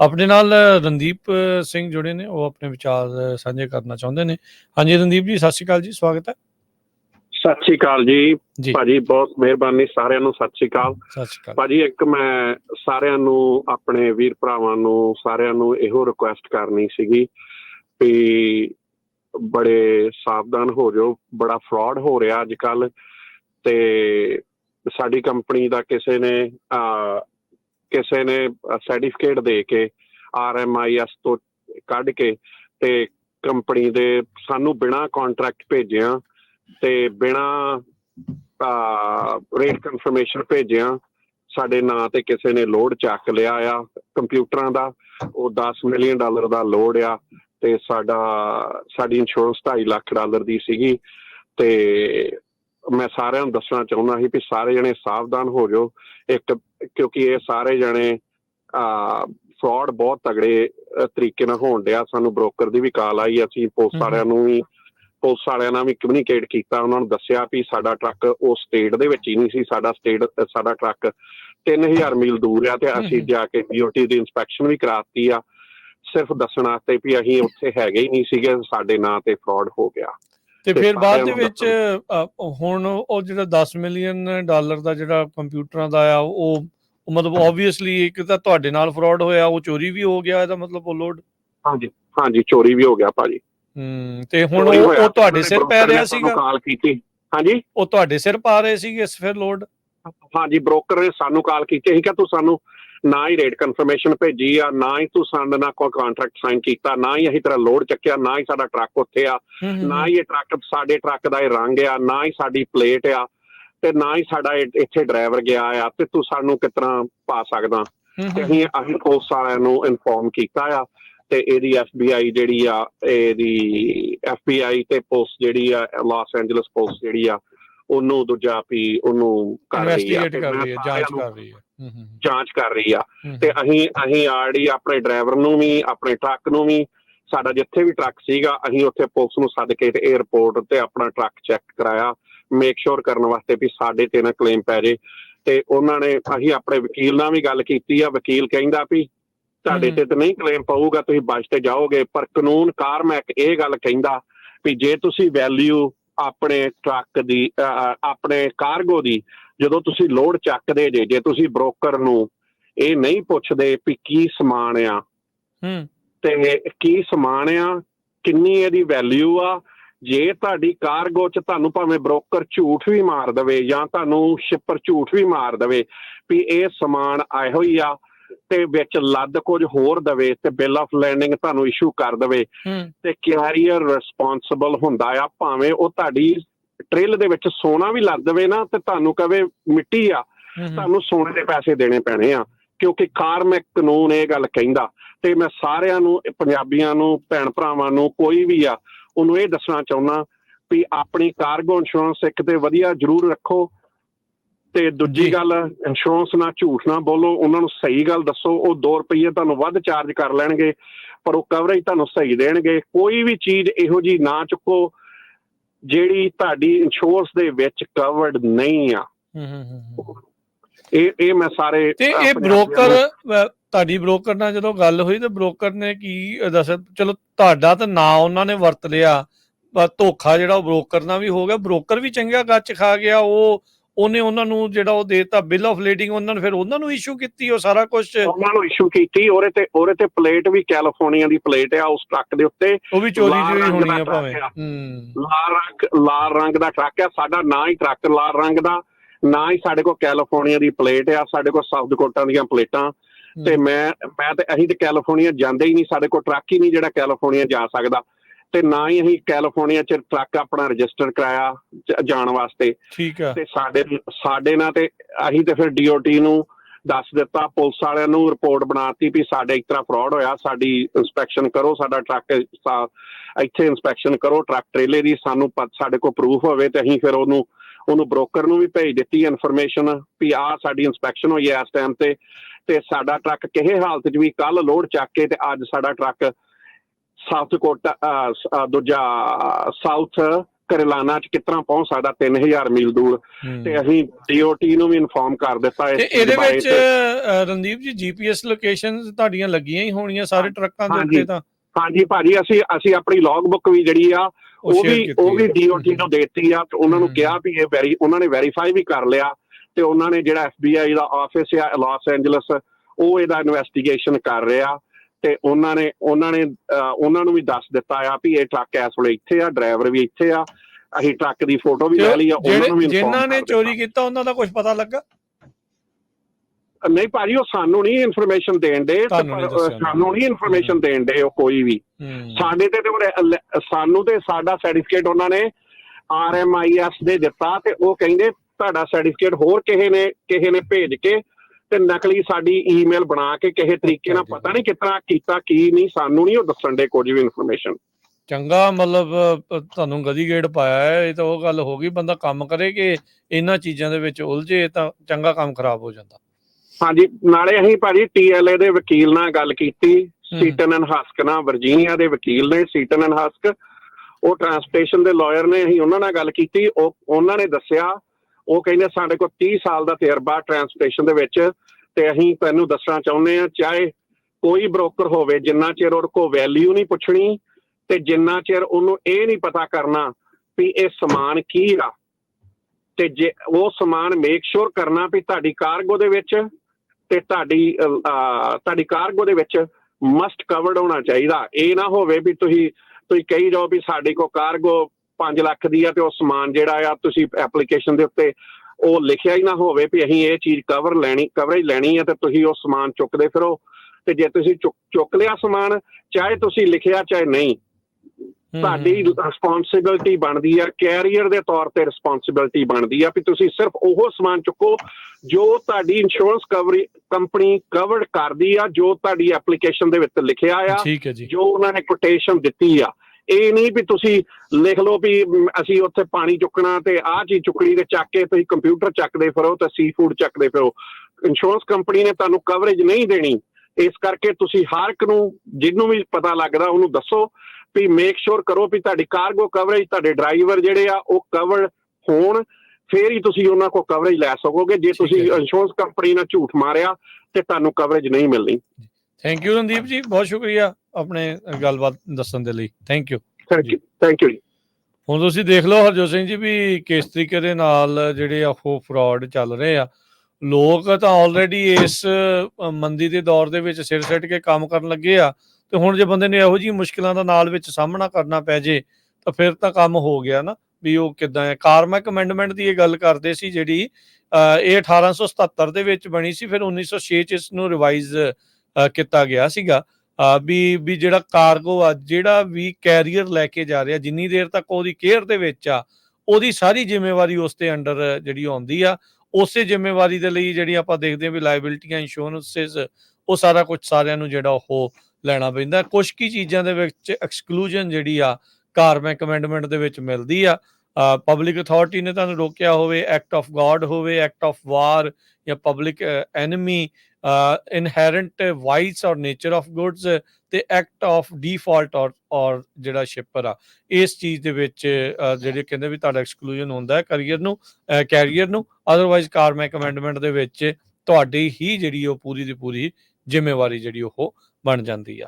ਆਪਣੇ ਨਾਲ ਰਣਦੀਪ ਸਿੰਘ ਜੁੜੇ ਨੇ ਉਹ ਆਪਣੇ ਵਿਚਾਰ ਸਾਂਝੇ ਕਰਨਾ ਚਾਹੁੰਦੇ ਨੇ। ਹਾਂਜੀ ਰਣਦੀਪ ਜੀ ਸਤਿ ਸ਼੍ਰੀ ਅਕਾਲ ਜੀ ਸਵਾਗਤ ਹੈ। ਸਤਿ ਸ਼੍ਰੀ ਅਕਾਲ ਜੀ। ਭਾਜੀ ਬਹੁਤ ਮਿਹਰਬਾਨੀ ਸਾਰਿਆਂ ਨੂੰ ਸਤਿ ਸ਼੍ਰੀ ਅਕਾਲ। ਭਾਜੀ ਇੱਕ ਮੈਂ ਸਾਰਿਆਂ ਨੂੰ ਆਪਣੇ ਵੀਰ ਭਰਾਵਾਂ ਨੂੰ ਸਾਰਿਆਂ ਨੂੰ ਇਹੋ ਰਿਕੁਐਸਟ ਕਰਨੀ ਸੀਗੀ ਵੀ ਬੜੇ ਸਾਵਧਾਨ ਹੋ ਜਾਓ ਬੜਾ ਫਰਾਡ ਹੋ ਰਿਹਾ ਅੱਜ ਕੱਲ ਤੇ ਸਾਡੀ ਕੰਪਨੀ ਦਾ ਕਿਸੇ ਨੇ ਕਿਸੇ ਨੇ ਸਰਟੀਫਿਕੇਟ ਦੇ ਕੇ ਆਰਐਮਆਈਐਸ ਤੋਂ ਕੱਢ ਕੇ ਤੇ ਕੰਪਨੀ ਦੇ ਸਾਨੂੰ ਬਿਨਾ ਕੰਟਰੈਕਟ ਭੇਜਿਆ ਤੇ ਬਿਨਾ ਰੇਟ ਕਨਫਰਮੇਸ਼ਨ ਭੇਜਿਆ ਸਾਡੇ ਨਾਂ ਤੇ ਕਿਸੇ ਨੇ ਲੋਡ ਚੱਕ ਲਿਆ ਆ ਕੰਪਿਊਟਰਾਂ ਦਾ, ਉਹ 10 ਮਿਲੀਅਨ ਡਾਲਰ ਦਾ ਲੋਡ ਆ ਤੇ ਸਾਡਾ, ਸਾਡੀ ਇੰਸ਼ੋਰੈਂਸ 2.5 ਲੱਖ ਡਾਲਰ ਦੀ ਸੀਗੀ ਤੇ ਮੈਂ ਸਾਰਿਆਂ ਨੂੰ ਦੱਸਣਾ ਚਾਹੁੰਦਾ ਸੀ ਵੀ ਸਾਰੇ ਜਣੇ ਸਾਵਧਾਨ ਹੋ ਜਾਓ। ਇੱਕ ਕਿਉਂਕਿ ਇਹ ਸਾਰੇ ਜਣੇ ਫਰਾਡ ਬਹੁਤ ਤਗੜੇ ਤਰੀਕੇ ਨਾਲ ਹੋਣ ਡਿਆ। ਸਾਨੂੰ ਬ੍ਰੋਕਰ ਦੀ ਵੀ ਕਾਲ ਆਈ ਅਸੀਂ ਪੁਲਿਸ। ਵਾਲਿਆਂ ਨੂੰ ਵੀ ਪੁਲਿਸ ਵਾਲਿਆਂ ਨਾਲ ਵੀ ਕਮਿਊਨੀਕੇਟ ਕੀਤਾ। ਉਹਨਾਂ ਨੂੰ ਦੱਸਿਆ ਵੀ ਸਾਡਾ ਟਰੱਕ ਉਹ ਸਟੇਟ ਦੇ ਵਿੱਚ ਹੀ ਨਹੀਂ ਸੀ। ਸਾਡਾ ਸਟੇਟ ਸਾਡਾ ਟਰੱਕ 3000 ਮੀਲ ਦੂਰ ਆ ਤੇ ਅਸੀਂ। ਜਾ ਕੇ ਡੀਓਟੀ ਦੀ ਇਨਸਪੈਕਸ਼ਨ ਵੀ ਕਰਾਤੀ ਆ। ਸਿਰਫ ਦੱਸਣ ਵਾਸਤੇ ਵੀ ਅਸੀਂ ਉੱਥੇ ਹੈਗੇ ਹੀ ਨਹੀਂ ਸੀਗੇ। ਸਾਡੇ ਨਾਂ ਤੇ ਫਰਾਡ ਹੋ ਗਿਆ। ਤੇ ਫਿਰ ਬਾਅਦ ਦੇ ਵਿੱਚ ਹੁਣ ਉਹ ਜਿਹੜਾ 10 ਮਿਲੀਅਨ ਡਾਲਰ ਦਾ ਜਿਹੜਾ ਕੰਪਿਊਟਰਾਂ ਦਾ ਆ ਉਹ ਮਤਲਬ ਆਬਵੀਅਸਲੀ ਇੱਕ ਤਾਂ ਤੁਹਾਡੇ ਨਾਲ ਫਰਾਡ ਹੋਇਆ ਉਹ ਚੋਰੀ ਵੀ ਹੋ ਗਿਆ ਇਹਦਾ ਮਤਲਬ ਉਹ ਲੋਡ ਹਾਂਜੀ ਹਾਂਜੀ ਚੋਰੀ ਵੀ ਹੋ ਗਿਆ ਭਾਜੀ। ਹੂੰ ਤੇ ਹੁਣ ਉਹ ਤੁਹਾਡੇ ਸਿਰ ਪੈ ਰਿਹਾ ਸੀਗਾ? ਕਾਲ ਕੀਤੀ। ਹਾਂਜੀ? ਉਹ ਤੁਹਾਡੇ ਸਿਰ ਪਾ ਰਹੇ ਸੀਗੇ ਇਸ ਫਿਰ ਲੋਡ ਹਾਂਜੀ ਬ੍ਰੋਕਰ ਨੇ ਸਾਨੂੰ ਕਾਲ ਕੀਤੀ। ਸੀ ਕਿ ਤੂੰ ਸਾਨੂੰ ਨਾ ਹੀ ਰੇਟ ਕਨਫਰਮੇਸ਼ਨ ਭੇਜੀ ਆ ਨਾ ਹੀ ਤੂੰ ਸਾਡੇ ਨਾਲ ਕੋਈ ਕੰਟਰੈਕਟ ਸਾਈਨ ਕੀਤਾ ਨਾ ਹੀ ਅਸੀਂ ਤੇਰਾ ਲੋਡ ਚੱਕਿਆ ਨਾ ਹੀ ਸਾਡਾ ਟਰੱਕ ਉੱਥੇ ਆ ਨਾ ਹੀ ਇਹ ਟਰੱਕ ਸਾਡੇ ਟਰੱਕ ਦਾ ਇਹ ਰੰਗ ਆ ਨਾ ਹੀ ਸਾਡੀ ਪਲੇਟ ਆ ਤੇ ਨਾ ਹੀ ਸਾਡਾ ਇੱਥੇ ਡਰਾਈਵਰ ਗਿਆ ਆ ਤੇ ਤੂੰ ਸਾਨੂੰ ਕਿਤਨਾ ਪਾ ਸਕਦਾ? ਤੇ ਅਸੀਂ ਅਸੀਂ ਪੁਲਿਸ ਵਾਲਿਆਂ ਨੂੰ ਇਨਫੋਰਮ ਕੀਤਾ ਆ ਤੇ ਇਹਦੀ FBI ਜਿਹੜੀ ਆ ਇਹਦੀ FBI ਤੇ ਪੁਲਿਸ ਜਿਹੜੀ ਆ ਲਾਸ ਐਂਜਲਸ ਪੁਲਿਸ ਜਿਹੜੀ ਆ ਉਹਨੂੰ ਦੂਜਾ ਵੀ ਉਹਨੂੰ ਕਰ ਰਹੀ ਆ। ਸਾਰਿਆਂ ਜਾਂਚ ਨੂੰ ਕਰ ਰਹੀ ਹੂੰ, ਜਾਂਚ ਕਰ ਰਹੀ ਆ। ਤੇ ਅਸੀਂ ਅਸੀਂ ਆਲਰੇਡੀ ਆਪਣੇ ਡਰਾਈਵਰ ਨੂੰ ਵੀ ਆਪਣੇ ਟਰੱਕ ਨੂੰ ਵੀ ਸਾਡਾ ਜਿੱਥੇ ਵੀ ਟਰੱਕ ਸੀਗਾ ਅਸੀਂ ਉੱਥੇ ਪੁਲਿਸ ਨੂੰ ਸੱਦ ਕੇ ਤੇ 에어ਪੋਰਟ ਤੇ ਆਪਣਾ ਟਰੱਕ ਚੈੱਕ ਕਰਾਇਆ ਮੇਕ ਸ਼ੋਰ ਕਰਨ ਵਾਸਤੇ ਵੀ ਸਾਡੇ ਤੇ ਨਾ ਕਲੇਮ ਪੈ ਜੇ। ਤੇ ਉਹਨਾਂ ਨੇ ਅਸੀਂ ਆਪਣੇ ਵਕੀਲ ਨਾਲ ਵੀ ਗੱਲ ਕੀਤੀ ਆ ਵਕੀਲ ਕਹਿੰਦਾ ਵੀ ਤੁਹਾਡੇ। ਤੇ ਤਾਂ ਨਹੀਂ ਕਲੇਮ ਪਊਗਾ ਤੁਸੀਂ ਬਚ ਤੇ ਜਾਓਗੇ ਪਰ ਕਾਨੂੰਨ ਕਾਰਮੈਕ ਇਹ ਗੱਲ ਕਹਿੰਦਾ ਵੀ ਜੇ ਤੁਸੀਂ ਵੈਲਿਊ ਆਪਣੇ ਟਰੱਕ ਦੀ ਆਪਣੇ ਕਾਰਗੋ ਦੀ ਜਦੋਂ ਤੁਸੀਂ ਲੋਡ ਚੱਕਦੇ ਜੇ ਜੇ ਤੁਸੀਂ ਬ੍ਰੋਕਰ ਨੂੰ ਇਹ ਨਹੀਂ ਪੁੱਛਦੇ ਵੀ ਕੀ ਸਮਾਨ ਆ ਹੂੰ। ਤੇ ਕੀ ਸਮਾਨ ਆ ਕਿੰਨੀ ਇਹਦੀ ਵੈਲਿਊ ਆ ਜੇ ਤੁਹਾਡੀ ਕਾਰਗੋ ਚ ਤੁਹਾਨੂੰ ਭਾਵੇਂ ਬ੍ਰੋਕਰ ਝੂਠ ਵੀ ਮਾਰ ਦਵੇ ਜਾਂ ਤੁਹਾਨੂੰ ਸ਼ਿਪਰ ਝੂਠ ਵੀ ਮਾਰ ਦਵੇ ਵੀ ਇਹ ਸਮਾਨ ਇਹੋ ਹੀ ਆ ਤੇ ਵਿੱਚ ਲੱਦ ਕੁਝ ਹੋਰ ਦਵੇ ਤੇ ਬਿੱਲ ਆਫ ਲੈਂਡਿੰਗ ਤੁਹਾਨੂੰ ਇਸ਼ੂ ਕਰ ਦਵੇ ਤੇ ਕੈਰੀਅਰ ਰਿਸਪੌਂਸਿਬਲ ਹੁੰਦਾ ਆ ਭਾਵੇਂ ਉਹ ਤੁਹਾਡੀ ਟ੍ਰਿਲ ਦੇ ਵਿੱਚ ਸੋਨਾ ਵੀ ਲੱਦ ਦਵੇ ਨਾ ਤੇ ਤੁਹਾਨੂੰ ਕਵੇ ਮਿੱਟੀ ਆ ਤੁਹਾਨੂੰ ਸੋਨੇ ਦੇ ਪੈਸੇ ਦੇਣੇ ਪੈਣੇ ਆ ਕਿਉਂਕਿ ਕਾਰਮਿਕ ਕਾਨੂੰਨ ਇਹ ਗੱਲ ਕਹਿੰਦਾ ਤੇ ਮੈਂ ਸਾਰਿਆਂ ਨੂੰ ਪੰਜਾਬੀਆਂ ਨੂੰ ਭੈਣ ਭਰਾਵਾਂ ਨੂੰ ਕੋਈ ਵੀ ਆ ਉਹਨੂੰ ਇਹ ਦੱਸਣਾ ਚਾਹੁੰਦਾ ਵੀ ਆਪਣੀ ਕਾਰਗੋ ਇੰਸ਼ੋਰੈਂਸ ਇੱਕ ਤੇ ਵਧੀਆ ਜ਼ਰੂਰ ਰੱਖੋ ਤੇ। ਦੂਜੀ ਗੱਲ ਇੰਸ਼ੋਰੈਂਸ ਨਾਲ ਝੂਠ ਨਾ ਬੋਲੋ ਉਹਨਾਂ ਨੂੰ ਸਹੀ ਗੱਲ ਦੱਸੋ ਉਹ 2 ਰੁਪਏ ਤੁਹਾਨੂੰ ਵੱਧ ਚਾਰਜ ਕਰ ਲੈਣਗੇ ਪਰ ਉਹ ਕਵਰੇਜ ਤੁਹਾਨੂੰ ਸਹੀ ਦੇਣਗੇ ਕੋਈ ਵੀ ਚੀਜ਼ ਇਹੋ ਜੀ ਨਾ ਚੁੱਕੋ ਜਿਹੜੀ ਤੁਹਾਡੀ ਇੰਸ਼ੋਰੈਂਸ ਦੇ ਵਿੱਚ ਕਵਰਡ ਨਹੀਂ ਆ। ਇਹ ਇਹ ਮੈਂ ਸਾਰੇ ਤੇ ਇਹ ਬ੍ਰੋਕਰ ਤੁਹਾਡੀ ਬ੍ਰੋਕਰ ਨਾਲ ਜਦੋਂ ਗੱਲ ਹੋਈ ਤੇ ਬ੍ਰੋਕਰ ਨੇ ਕੀ ਦੱਸਿਆ? ਚਲੋ ਤੁਹਾਡਾ ਤਾਂ ਨਾਂ ਉਹਨਾਂ ਨੇ ਵਰਤ ਲਿਆ ਪਰ ਧੋਖਾ ਜਿਹੜਾ ਉਹ ਬ੍ਰੋਕਰ ਨਾਲ ਵੀ ਹੋ ਗਿਆ। ਬ੍ਰੋਕਰ ਵੀ ਚੰਗਾ ਗੱਚ ਖਾ ਗਿਆ ਉਹ ਉਹਨੇ ਉਹਨਾਂ ਨੂੰ ਜਿਹੜਾ ਉਹ ਦੇਤਾ ਬਿੱਲ ਆਫ ਲੀਡਿੰਗ ਉਹਨਾਂ ਨੇ ਫਿਰ ਉਹਨਾਂ ਨੂੰ ਇਸ਼ੂ ਕੀਤੀ ਉਹ ਸਾਰਾ ਕੁਝ ਉਹਨਾਂ ਨੂੰ ਇਸ਼ੂ ਕੀਤੀ ਉਹਦੇ ਤੇ ਉਹਦੇ ਤੇ ਪਲੇਟ ਵੀ ਕੈਲੀਫੋਰਨੀਆ ਦੀ ਪਲੇਟ ਆ ਉਸ ਟਰੱਕ ਦੇ ਉੱਤੇ। ਉਹ ਵੀ ਚੋਰੀ ਰੰਗ ਹੋਣੀ ਆ ਭਾਵੇਂ। ਲਾਲ ਰੰਗ ਲਾਲ ਰੰਗ ਦਾ ਟਰੱਕ ਆ ਸਾਡਾ ਨਾ ਹੀ ਟਰੱਕ ਲਾਲ ਰੰਗ ਦਾ ਨਾ ਹੀ ਸਾਡੇ ਕੋਲ ਕੈਲੀਫੋਰਨੀਆ ਦੀ ਪਲੇਟ ਆ ਸਾਡੇ ਕੋਲ ਸਾਊਥ ਡਕੋਟਾ ਦੀਆਂ ਪਲੇਟਾਂ ਤੇ ਮੈਂ ਮੈਂ ਤੇ ਅਸੀਂ ਤੇ ਕੈਲੀਫੋਰਨੀਆ ਜਾਂਦੇ ਹੀ ਨਹੀਂ ਸਾਡੇ ਕੋਲ ਟਰੱਕ ਹੀ ਨਹੀਂ ਜਿਹੜਾ ਕੈਲੀਫੋਰਨੀਆ ਜਾ ਸਕਦਾ। ਤੇ ਨਾ ਹੀ ਅਸੀਂ ਕੈਲੀਫੋਰਨੀਆ ਚ ਟਰੱਕ ਆਪਣਾ ਰਜਿਸਟਰ ਕਰਾਇਆ ਜਾਣ ਵਾਸਤੇ। ਠੀਕ ਆ। ਤੇ ਸਾਡੇ ਸਾਡੇ ਨਾਲ ਤੇ ਅਸੀਂ ਤੇ ਫਿਰ ਡੀਓਟੀ ਨੂੰ ਦੱਸ ਦਿੱਤਾ ਪੁਲਿਸ ਵਾਲਿਆਂ ਨੂੰ ਰਿਪੋਰਟ ਬਣਾਤੀ ਵੀ ਸਾਡੇ ਇਸ ਤਰ੍ਹਾਂ ਫਰਾਡ ਹੋਇਆ ਸਾਡੀ ਇਨਸਪੈਕਸ਼ਨ ਕਰੋ ਸਾਡਾ ਟਰੱਕ ਇੱਥੇ ਇਨਸਪੈਕਸ਼ਨ ਕਰੋ ਟਰੱਕ ਟ੍ਰੇਲੇ ਦੀ ਸਾਨੂੰ ਸਾਡੇ ਕੋਲ ਪ੍ਰੂਫ ਹੋਵੇ ਤੇ ਅਸੀਂ ਫਿਰ ਉਹਨੂੰ ਉਹਨੂੰ ਬ੍ਰੋਕਰ ਨੂੰ ਵੀ ਭੇਜ ਦਿੱਤੀ ਇਨਫੋਰਮੇਸ਼ਨ ਵੀ ਆ ਸਾਡੀ ਇਨਸਪੈਕਸ਼ਨ ਹੋਈ ਹੈ ਇਸ ਟਾਈਮ ਤੇ। ਤੇ ਸਾਡਾ ਟਰੱਕ ਕਿਹੇ ਹਾਲਤ 'ਚ ਵੀ ਕੱਲ ਲੋਡ ਚੱਕ ਕੇ ਤੇ ਅੱਜ ਸਾਡਾ ਟਰੱਕ ਸਾਊਥ ਕੋਟਾ ਦੂਜਾ ਸਾਊਥ ਕਰਿਲਾਨਾ ਚ ਕਿਤਨਾ ਪਹੁੰਚ ਸਕਦਾ 3000 ਮੀਲ ਦੂਰ ਤੇ ਅਸੀਂ ਡੀਓਟੀ ਨੂੰ ਵੀ ਇਨਫੋਰਮ ਕਰ ਦਿੱਤਾ ਇਸ ਇਹਦੇ ਵਿੱਚ ਰਣਦੀਪ ਜੀ ਜੀਪੀਐਸ ਲੋਕੇਸ਼ਨਸ ਤੁਹਾਡੀਆਂ ਲੱਗੀਆਂ ਹੀ ਹੋਣੀਆਂ ਸਾਰੇ ਟਰੱਕਾਂ ਦੇ। ਉੱਤੇ ਤਾਂ ਹਾਂਜੀ ਭਾਜੀ ਅਸੀਂ ਅਸੀਂ ਆਪਣੀ ਲੌਗ ਬੁੱਕ ਵੀ ਜਿਹੜੀ ਆ ਉਹ ਵੀ ਉਹ ਵੀ। ਡੀਓਟੀ ਨੂੰ ਦੇਤੀ ਆ ਤੇ ਉਹਨਾਂ ਨੂੰ। ਕਿਹਾ ਵੀ ਇਹ ਵੈਰੀ ਉਹਨਾਂ ਨੇ ਵੈਰੀਫਾਈ ਵੀ ਕਰ ਲਿਆ ਤੇ ਉਹਨਾਂ ਨੇ ਜਿਹੜਾ FBI ਦਾ ਆਫਿਸ ਆ ਲਾਸ ਐਂਜਲਸ ਉਹ ਇਹਦਾ ਇਨਵੈਸਟੀਗੇਸ਼ਨ ਕਰ ਰਿਹਾ ਤੇ ਉਹਨਾਂ ਨੇ ਉਹਨਾਂ ਨੇ ਉਹਨਾਂ ਨੂੰ ਵੀ ਦੱਸ ਦਿੱਤਾ ਆ ਵੀ ਇਹ ਟਰੱਕ ਇਸ ਵੇਲੇ ਇੱਥੇ ਆ ਡਰਾਈਵਰ ਵੀ ਇੱਥੇ ਆ ਅਸੀਂ ਟਰੱਕ ਦੀ ਫੋਟੋ ਵੀ ਲੈ ਲਈ ਆ ਉਹਨਾਂ ਨੂੰ ਵੀ ਜਿਨ੍ਹਾਂ ਨੇ ਚੋਰੀ। ਕੀਤਾ ਉਹਨਾਂ ਦਾ ਕੁਝ ਪਤਾ ਲੱਗਾ? ਨਹੀਂ ਭਾਜੀ ਉਹ ਸਾਨੂੰ ਨਹੀਂ ਇਨਫੋਰਮੇਸ਼ਨ ਦੇਣ ਦੇ ਸਾਨੂੰ ਨਹੀਂ ਇਨਫੋਰਮੇਸ਼ਨ ਦੇਣ ਦੇ ਉਹ ਕੋਈ ਵੀ। ਸਾਡੇ ਤੇ ਸਾਨੂੰ ਤੇ ਸਾਡਾ ਸਰਟੀਫਿਕੇਟ ਉਹਨਾਂ ਨੇ ਆਰਐਮਆਈਐਸ ਦੇ ਦਿੱਤਾ ਤੇ ਉਹ ਕਹਿੰਦੇ ਤੁਹਾਡਾ ਸਰਟੀਫਿਕੇਟ ਹੋਰ ਕਿਸੇ ਨੇ ਕਿਸੇ ਨੇ ਭੇਜ ਕੇ ਤੇ ਨਕਲੀ ਸਾਡੀ ਈਮੇਲ ਬਣਾ ਕੇ ਕਿਸੇ ਤਰੀਕੇ ਨਾਲ ਪਤਾ ਨਹੀਂ ਕਿਤਨਾ ਕੀਤਾ ਕੀ ਨਹੀਂ ਸਾਨੂੰ ਨਹੀਂ ਉਹ ਦੱਸਣ ਦੇ ਕੁਝ ਵੀ ਇਨਫੋਰਮੇਸ਼ਨ ਚੰਗਾ ਮਤਲਬ ਤੁਹਾਨੂੰ ਗਦੀ ਗੇੜ ਪਾਇਆ ਹੈ ਇਹ ਤਾਂ ਉਹ ਗੱਲ ਹੋ ਗਈ ਬੰਦਾ ਕੰਮ ਕਰੇ ਕਿ ਇਹਨਾਂ ਚੀਜ਼ਾਂ ਦੇ ਵਿੱਚ ਉਲਝੇ ਤਾਂ ਚੰਗਾ ਕੰਮ ਖਰਾਬ ਹੋ ਜਾਂਦਾ। ਹਾਂਜੀ ਨਾਲੇ ਅਸੀਂ ਭਾਜੀ ਟੀਐਲਏ ਦੇ ਵਕੀਲ ਨਾਲ ਗੱਲ ਕੀਤੀ ਸੀਟਨ ਐਂਡ ਹਸਕ ਨਾਲ ਵਰਜੀਨੀਆ ਦੇ ਵਕੀਲ ਨੇ ਸੀਟਨ ਐਂਡ ਹਸਕ ਉਹ ਟਰਾਂਸਪੋਰਟੇਸ਼ਨ ਦੇ ਲਾਇਰ ਨੇ ਅਸੀਂ ਉਹਨਾਂ ਨਾਲ ਗੱਲ ਕੀਤੀ ਉਹ ਉਹਨਾਂ ਨੇ ਦੱਸਿਆ ਉਹ ਕਹਿੰਦੇ ਸਾਡੇ ਕੋਲ 30 ਸਾਲ ਦਾ ਤਜਰਬਾ ਟਰਾਂਸਪੋਰਟੇਸ਼ਨ ਦੇ ਵਿੱਚ ਤੇ ਅਸੀਂ ਤੈਨੂੰ ਦੱਸਣਾ ਚਾਹੁੰਦੇ ਆ, ਚਾਹੇ ਕੋਈ ਬ੍ਰੋਕਰ ਹੋਵੇ, ਜਿੰਨਾ ਚਿਰ ਉਹਦੇ ਕੋਲ ਵੈਲਿਊ ਨਹੀਂ ਪੁੱਛਣੀ ਤੇ ਜਿੰਨਾ ਚਿਰ ਉਹਨੂੰ ਇਹ ਨਹੀਂ ਪਤਾ ਕਰਨਾ ਵੀ ਇਹ ਸਮਾਨ ਕੀ ਆ। ਤੇ ਜੇ ਉਹ ਸਮਾਨ ਮੇਕ ਸ਼ੋਰ ਕਰਨਾ ਵੀ ਤੁਹਾਡੀ ਕਾਰਗੋ ਦੇ ਵਿੱਚ ਤੇ ਤੁਹਾਡੀ ਤੁਹਾਡੀ ਕਾਰਗੋ ਦੇ ਵਿੱਚ ਮਸਟ ਕਵਰਡ ਹੋਣਾ ਚਾਹੀਦਾ। ਇਹ ਨਾ ਹੋਵੇ ਵੀ ਤੁਸੀਂ ਤੁਸੀਂ ਕਹੀ ਜਾਓ ਵੀ ਸਾਡੇ ਕੋਲ ਕਾਰਗੋ 5 ਲੱਖ ਦੀ ਆ ਤੇ ਉਹ ਸਮਾਨ ਜਿਹੜਾ ਆ ਤੁਸੀਂ ਐਪਲੀਕੇਸ਼ਨ ਦੇ ਉੱਤੇ ਉਹ ਲਿਖਿਆ ਹੀ ਨਾ ਹੋਵੇ ਵੀ ਅਸੀਂ ਇਹ ਚੀਜ਼ ਕਵਰ ਲੈਣੀ ਕਵਰੇਜ ਲੈਣੀ ਆ ਤੇ ਤੁਸੀਂ ਉਹ ਸਮਾਨ ਚੁੱਕਦੇ ਫਿਰੋ। ਤੇ ਜੇ ਤੁਸੀਂ ਚੁੱਕ ਲਿਆ ਸਮਾਨ ਚਾਹੇ ਤੁਸੀਂ ਲਿਖਿਆ ਚਾਹੇ ਨਹੀਂ ਤੁਹਾਡੀ ਰਿਸਪੌਂਸਿਬਿਲਟੀ ਬਣਦੀ ਆ ਕੈਰੀਅਰ ਦੇ ਤੌਰ ਤੇ ਰਿਸਪੌਂਸਿਬਿਲਟੀ ਬਣਦੀ ਆ ਵੀ ਤੁਸੀਂ ਸਿਰਫ ਉਹ ਸਮਾਨ ਚੁੱਕੋ ਜੋ ਤੁਹਾਡੀ ਇੰਸ਼ੋਰੈਂਸ ਕਵਰੀ ਕੰਪਨੀ ਕਵਰਡ ਕਰਦੀ ਆ ਜੋ ਤੁਹਾਡੀ ਐਪਲੀਕੇਸ਼ਨ ਦੇ ਵਿੱਚ ਲਿਖਿਆ ਆ ਜੋ। ਉਹਨਾਂ ਨੇ ਕੋਟੇਸ਼ਨ ਦਿੱਤੀ ਆ। ਇਹ ਨਹੀਂ ਵੀ ਤੁਸੀਂ ਲਿਖ ਲਓ ਵੀ ਅਸੀਂ ਉੱਥੇ ਪਾਣੀ ਚੁੱਕਣਾ ਤੇ ਆਹ ਚੀਜ਼ ਚੁੱਕਣੀ ਤੇ ਚੱਕ ਕੇ ਤੁਸੀਂ ਕੰਪਿਊਟਰ ਚੱਕਦੇ ਫਿਰੋ ਤੇ ਸੀ ਫੂਡ ਚੱਕਦੇ ਫਿਰੋ। ਇੰਸ਼ੋਰੈਂਸ ਕੰਪਨੀ ਨੇ ਤੁਹਾਨੂੰ ਕਵਰੇਜ ਨਹੀਂ ਦੇਣੀ। ਇਸ ਕਰਕੇ ਤੁਸੀਂ ਹਰ ਇੱਕ ਨੂੰ ਜਿਹਨੂੰ ਵੀ ਪਤਾ ਲੱਗਦਾ ਉਹਨੂੰ ਦੱਸੋ ਵੀ ਮੇਕ ਸ਼ੋਰ ਕਰੋ ਵੀ ਤੁਹਾਡੀ ਕਾਰਗੋ ਕਵਰੇਜ ਤੁਹਾਡੇ ਡਰਾਈਵਰ ਜਿਹੜੇ ਆ ਉਹ ਕਵਰ ਹੋਣ। ਫੇਰ ਹੀ ਤੁਸੀਂ ਉਹਨਾਂ ਕੋਲ ਕਵਰੇਜ ਲੈ ਸਕੋਗੇ। ਜੇ ਤੁਸੀਂ। ਇੰਸ਼ੋਰੈਂਸ ਕੰਪਨੀ ਨਾਲ ਝੂਠ ਮਾਰਿਆ ਤੇ ਤੁਹਾਨੂੰ ਕਵਰੇਜ ਨਹੀਂ ਮਿਲਣੀ। ਥੈਂਕ ਯੂ ਰਣਦੀਪ ਜੀ ਬਹੁਤ ਸ਼ੁਕਰੀਆ ਆਪਣੇ ਗੱਲਬਾਤ ਦੱਸਣ ਦੇ ਲਈ thank you thank you thank you ਹੁਣ ਤੁਸੀਂ ਦੇਖ ਲਓ ਹਰਜੋਤ ਸਿੰਘ ਜੀ ਵੀ ਕਿਸ ਤਰੀਕੇ ਦੇ ਨਾਲ ਜਿਹੜੇ ਆ ਉਹ ਫਰਾਡ ਚੱਲ ਰਹੇ ਆ ਲੋਕ ਤਾਂ ਆਲਰੇਡੀ ਇਸ ਮੰਦੀ ਦੇ ਦੌਰ ਦੇ ਵਿੱਚ ਸਿਰ ਸਿੱਟ ਕੇ ਕੰਮ ਕਰਨ ਲੱਗੇ ਆ ਤੇ ਹੁਣ ਜੇ ਬੰਦੇ ਨੇ ਇਹੋ ਜਿਹੀ ਮੁਸ਼ਕਲਾਂ ਦਾ ਨਾਲ ਵਿੱਚ ਸਾਹਮਣਾ ਕਰਨਾ ਪੈ ਜੇ ਤਾਂ ਫਿਰ ਤਾਂ ਕੰਮ ਹੋ ਗਿਆ ਨਾ ਵੀ ਉਹ ਕਿਦਾਂ ਹੈ ਕਾਰਮੈਕ ਅਮੈਂਡਮੈਂਟ ਦੀ ਇਹ ਗੱਲ ਕਰਦੇ ਸੀ ਜਿਹੜੀ ਇਹ 1877 ਦੇ ਵਿੱਚ ਬਣੀ ਸੀ ਫਿਰ 1906 ਚ ਇਸ ਨੂੰ ਰਿਵਾਈਜ਼ ਕੀਤਾ ਗਿਆ ਸੀਗਾ। ਵੀ ਵੀ ਜਿਹੜਾ ਕਾਰਗੋ ਆ, ਜਿਹੜਾ ਵੀ ਕੈਰੀਅਰ ਲੈ ਕੇ ਜਾ ਰਿਹਾ, ਜਿੰਨੀ ਦੇਰ ਤੱਕ ਉਹਦੀ ਕੇਅਰ ਦੇ ਵਿੱਚ ਆ, ਉਹਦੀ ਸਾਰੀ ਜ਼ਿੰਮੇਵਾਰੀ ਉਸ ਦੇ ਅੰਡਰ ਜਿਹੜੀ ਆਉਂਦੀ ਆ। ਉਸੇ ਜ਼ਿੰਮੇਵਾਰੀ ਦੇ ਲਈ ਜਿਹੜੀ ਆਪਾਂ ਦੇਖਦੇ ਹਾਂ ਵੀ ਲਾਇਬਿਲਟੀਆਂ ਇੰਸ਼ੋਰੈਂਸਸ ਉਹ ਸਾਰਾ ਕੁਝ ਸਾਰਿਆਂ ਨੂੰ ਜਿਹੜਾ ਉਹ ਲੈਣਾ ਪੈਂਦਾ। ਕੁਝ ਕੀ ਚੀਜ਼ਾਂ ਦੇ ਵਿੱਚ ਐਕਸਕਲੂਜਨ ਜਿਹੜੀ ਆ ਕਾਰਮੈਕ ਅਮੈਂਡਮੈਂਟ ਦੇ ਵਿੱਚ ਮਿਲਦੀ ਆ। ਪਬਲਿਕ ਅਥਾਰਟੀ ਨੇ ਤੁਹਾਨੂੰ ਰੋਕਿਆ ਹੋਵੇ ਐਕਟ ਆਫ ਗੋਡ ਹੋਵੇ ਐਕਟ ਆਫ ਵਾਰ ਜਾਂ public enemy inherent vices or nature of goods ਤੇ act of default or or ਜਿਹੜਾ ਸ਼ਿਪਰ ਆ, ਇਸ ਚੀਜ਼ ਦੇ ਵਿੱਚ ਜਿਹੜੇ ਕਹਿੰਦੇ ਵੀ ਤੁਹਾਡਾ ਐਕਸਕਲੂਜਨ ਹੁੰਦਾ ਹੈ ਕੈਰੀਅਰ ਨੂੰ ਕੈਰੀਅਰ ਨੂੰ ਅਦਰਵਾਈਜ਼ ਕਾਰਮੈਕ ਅਮੈਂਡਮੈਂਟ ਦੇ ਵਿੱਚ ਤੁਹਾਡੀ ਹੀ ਜਿਹੜੀ ਉਹ ਪੂਰੀ ਦੀ ਪੂਰੀ ਜ਼ਿੰਮੇਵਾਰੀ ਜਿਹੜੀ ਉਹ ਬਣ ਜਾਂਦੀ ਆ।